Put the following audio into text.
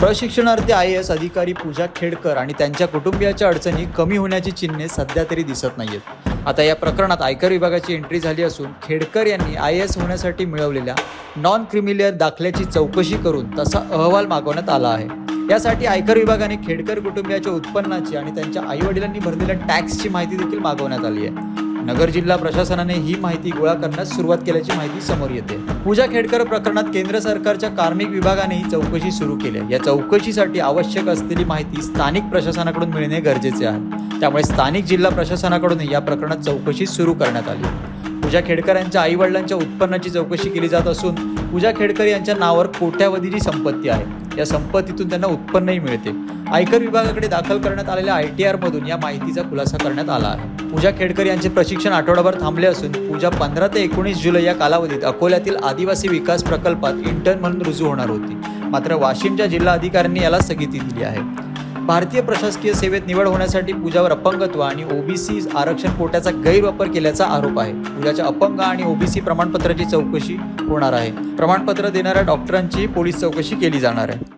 प्रशिक्षणार्थी I S अधिकारी पूजा खेडकर आणि त्यांच्या कुटुंबियाच्या अडचणी कमी होण्याची चिन्हे सध्या तरी दिसत नाहीयेत. आता या प्रकरणात आयकर विभागाची एंट्री झाली असून खेडकर यांनी आय एस होण्यासाठी मिळवलेल्या नॉन क्रिमिलियर दाखल्याची चौकशी करून तसा अहवाल मागवण्यात आला आहे. यासाठी आयकर विभागाने खेडकर कुटुंबियाच्या उत्पन्नाची आणि त्यांच्या आईवडिलांनी भरलेल्या टॅक्सची माहिती देखील मागवण्यात आली आहे. नगर जिल्हा प्रशासनाने ही माहिती गोळा करण्यास सुरुवात केल्याची माहिती समोर येते. पूजा खेडकर प्रकरणात केंद्र सरकारच्या कार्मिक विभागाने ही चौकशी सुरू केली. आहे या चौकशीसाठी आवश्यक असलेली माहिती स्थानिक प्रशासनाकडून मिळणे गरजेचे आहे. त्यामुळे स्थानिक जिल्हा प्रशासनाकडून या प्रकरणात चौकशी सुरू करण्यात आली. पूजा खेडकर यांच्या आई वडिलांच्या उत्पन्नाची चौकशी केली जात असून पूजा खेडकर यांच्या नावावर कोट्यावधीची संपत्ती आहे. या संपत्तीतून त्यांना उत्पन्नही मिळते. आयकर विभागाकडे दाखल करण्यात आलेल्या आय टी आरमधून या माहितीचा खुलासा करण्यात आला आहे. पूजा खेडकर यांचे प्रशिक्षण आठवडाभर थांबले असून पूजा पंधरा ते एकोणीस जुलै या कालावधीत अकोल्यातील आदिवासी विकास प्रकल्पात इंटर्न म्हणून रुजू होणार होती. मात्र वाशिमच्या जिल्हा अधिकाऱ्यांनी याला स्थगिती दिली आहे. भारतीय प्रशासकीय सेवेत निवड होण्यासाठी पूजावर अपंगत्व आणि ओबीसी आरक्षण कोट्याचा गैरवापर केल्याचा आरोप आहे. पूजाच्या अपंग आणि ओबीसी प्रमाणपत्राची चौकशी होणार आहे. प्रमाणपत्र देणाऱ्या डॉक्टरांची पोलीस चौकशी केली जाणार आहे.